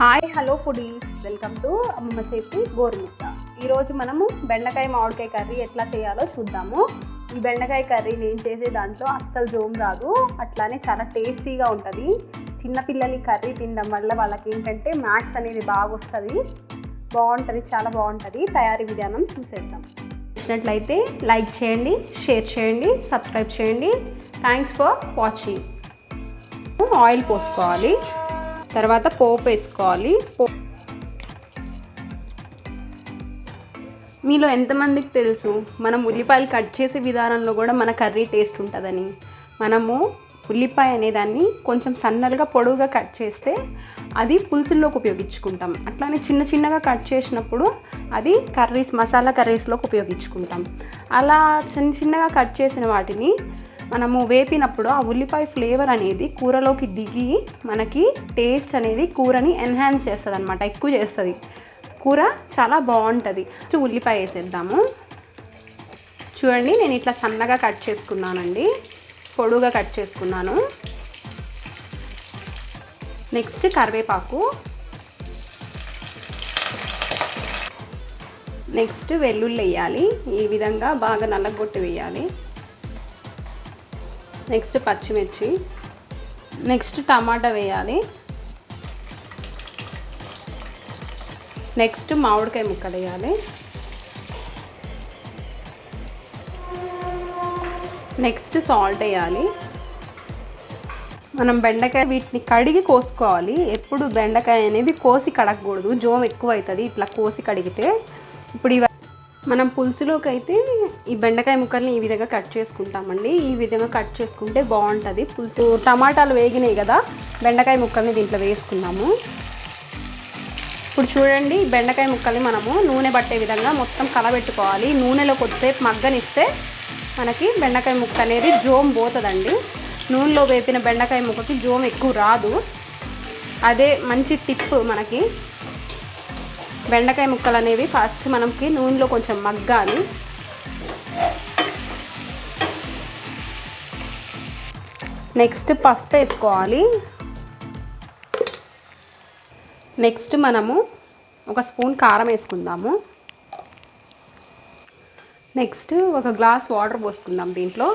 Hi hello foodies. Welcome to అమ్మమ్మ చేతి గోరుముద్ద. ఈరోజు మనము బెండకాయ మామిడికాయ కర్రీ ఎట్లా చేయాలో చూద్దాము. ఈ బెండకాయ కర్రీ నేను చేసే దాంట్లో అస్సలు జోమ్ రాదు. అట్లానే చాలా టేస్టీగా ఉంటుంది. చిన్నపిల్లలు కర్రీ తినడం వల్ల వాళ్ళకి ఏంటంటే మ్యాథ్స్ అనేది బాగా వస్తుంది. బాగుంటుంది చాలా బాగుంటుంది. తయారీ విధానం చూసేద్దాం. నచ్చినట్లయితే లైక్ చేయండి షేర్ చేయండి సబ్స్క్రైబ్ చేయండి. Thanks for watching. ఆయిల్ పోసుకోవాలి. తర్వాత పోపు వేసుకోవాలి. పో మీలో ఎంతమందికి తెలుసు? మనం ఉల్లిపాయలు కట్ చేసే విధానంలో కూడా మన కర్రీ టేస్ట్ ఉంటుందని. మనము ఉల్లిపాయ అనేదాన్ని కొంచెం సన్నలుగా పొడవుగా కట్ చేస్తే అది పులుసుల్లోకి ఉపయోగించుకుంటాం. అట్లానే చిన్న చిన్నగా కట్ చేసినప్పుడు అది కర్రీస్ మసాలా కర్రీస్లోకి ఉపయోగించుకుంటాం. అలా చిన్న చిన్నగా కట్ చేసిన వాటిని మనము వేపినప్పుడు ఆ ఉల్లిపాయ ఫ్లేవర్ అనేది కూరలోకి దిగి మనకి టేస్ట్ అనేది కూరని ఎన్హాన్స్ చేస్తుంది అనమాట ఎక్కువ చేస్తుంది. కూర చాలా బాగుంటుంది. సో ఉల్లిపాయ వేసేద్దాము. చూడండి నేను ఇట్లా సన్నగా కట్ చేసుకున్నానండి. పొడుగా కట్ చేసుకున్నాను. నెక్స్ట్ కరివేపాకు. నెక్స్ట్ వెల్లుల్లి వేయాలి. ఈ విధంగా బాగా నల్లగొట్టి వేయాలి. నెక్స్ట్ పచ్చిమిర్చి. నెక్స్ట్ టమాటా వేయాలి. నెక్స్ట్ మామిడికాయ ముక్కలు వేయాలి. నెక్స్ట్ సాల్ట్ వేయాలి. మనం బెండకాయ వీటిని కడిగి కోసుకోవాలి. ఎప్పుడు బెండకాయ అనేది కోసి కడగకూడదు. జోమ్ ఎక్కువ అవుతుంది ఇట్లా కోసి కడిగితే ఇప్పుడు ఇవ మనం పులుసులోకి అయితే ఈ బెండకాయ ముక్కల్ని ఈ విధంగా కట్ చేసుకుంటామండి. ఈ విధంగా కట్ చేసుకుంటే బాగుంటుంది. పులుసు టమాటాలు వేగినాయి కదా బెండకాయ ముక్కల్ని దీంట్లో వేసుకున్నాము ఇప్పుడు చూడండి బెండకాయ ముక్కల్ని మనము నూనె పట్టే విధంగా మొత్తం కలబెట్టుకోవాలి. నూనెలో కొద్దిసేపు మగ్గనిస్తే మనకి బెండకాయ ముక్క అనేది జోమ్ పోతుందండి. నూనెలో వేపిన బెండకాయ ముక్కకి జోమ్ ఎక్కువ రాదు. అదే మంచి టిప్ మనకి. బెండకాయ ముక్కలు అనేవి ఫస్ట్ మనకి నూనెలో కొంచెం మగ్గాలి. నెక్స్ట్ పసుపు వేసుకోవాలి. నెక్స్ట్ మనము ఒక స్పూన్ కారం వేసుకుందాము. నెక్స్ట్ ఒక గ్లాస్ వాటర్ పోసుకుందాం దీంట్లో.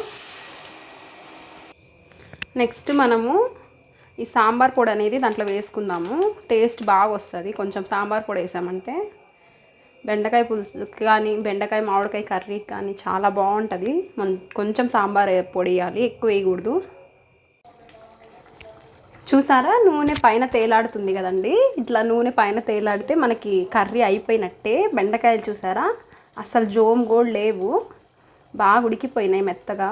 నెక్స్ట్ మనము ఈ సాంబార్ పొడి అనేది దాంట్లో వేసుకుందాము. టేస్ట్ బాగా వస్తుంది. కొంచెం సాంబార్ పొడి వేసామంటే బెండకాయ పులుసు కానీ బెండకాయ మామిడికాయ కర్రీ కానీ చాలా బాగుంటుంది. కొంచెం సాంబార్ పొడి వేయాలి. ఎక్కువ వేయకూడదు. చూసారా? నూనె పైన తేలాడుతుంది కదండి. ఇట్లా నూనె పైన తేలాడితే మనకి కర్రీ అయిపోయినట్టే. బెండకాయలు చూసారా? అసలు జోమ్ కూడా లేవు. బాగా ఉడికిపోయినాయి మెత్తగా.